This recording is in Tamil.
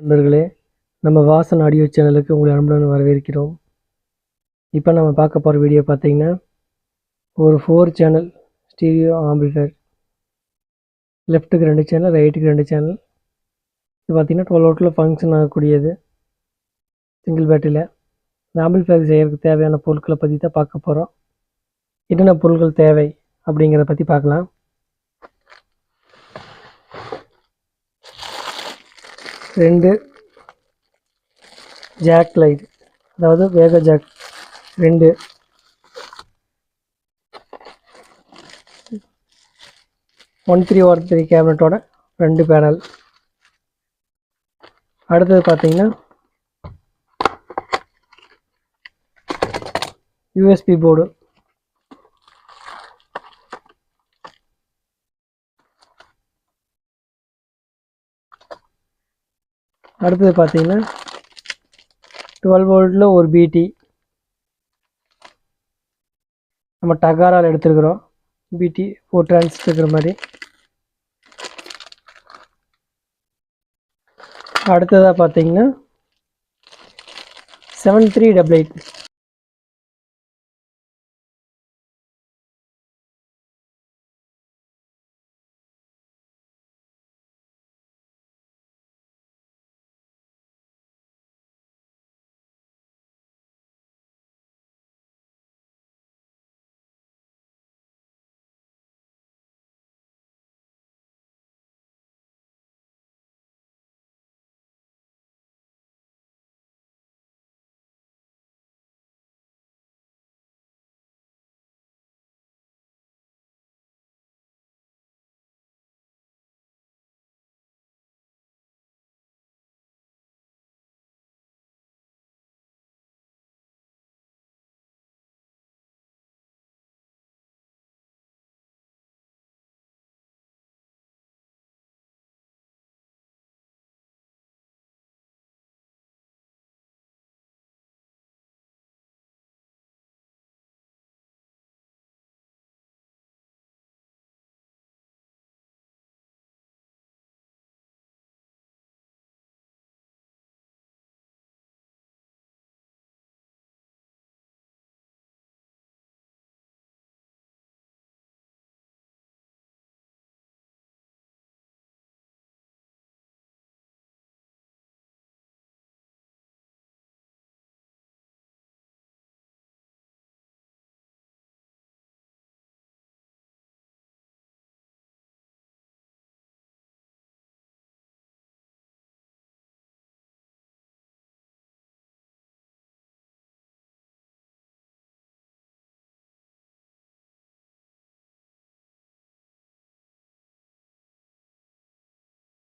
நண்பர்களே நம்ம வாசன் ஆடியோ சேனலுக்கு உங்களை அன்புடன் வரவேற்கிறோம். இப்போ நம்ம பார்க்க போகிற வீடியோ பார்த்தீங்கன்னா ஒரு ஃபோர் சேனல் ஸ்டீரியோ ஆம்பிளிஃபயர் லெஃப்ட்டுக்கு ரெண்டு சேனல் ரைட்டுக்கு ரெண்டு சேனல் இது பார்த்திங்கன்னா டுவெல் ஓட்டில் ஃபங்க்ஷன் ஆகக்கூடியது. சிங்கிள் பேட்டரியில் இந்த ஆம்பிளிஃபயர் செய்கிறதுக்கு தேவையான பொருட்களை பற்றி தான் பார்க்க போகிறோம் என்னென்ன பொருட்கள் தேவை அப்படிங்கிறத பற்றி பார்க்கலாம். ரெண்டு ஜாக் லைட் அதாவது வேக ஜாக் ரெண்டு. ஒன் த்ரீ ஒன் த்ரீ கேபினட்டோட ரெண்டு பேனல் அடுத்தது பார்த்தீங்கன்னா யூஎஸ்பி போர்டு அடுத்தது பார்த்தீங்கன்னா டுவெல் வோல்ட்டில் ஒரு பிடி நம்ம டகாரால் எடுத்துருக்குறோம். பிடி ஃபோர் டிரான்சிஸ்டர் இருக்கிற மாதிரி. அடுத்ததாக பார்த்தீங்கன்னா செவன் த்ரீ டபுள் எயிட்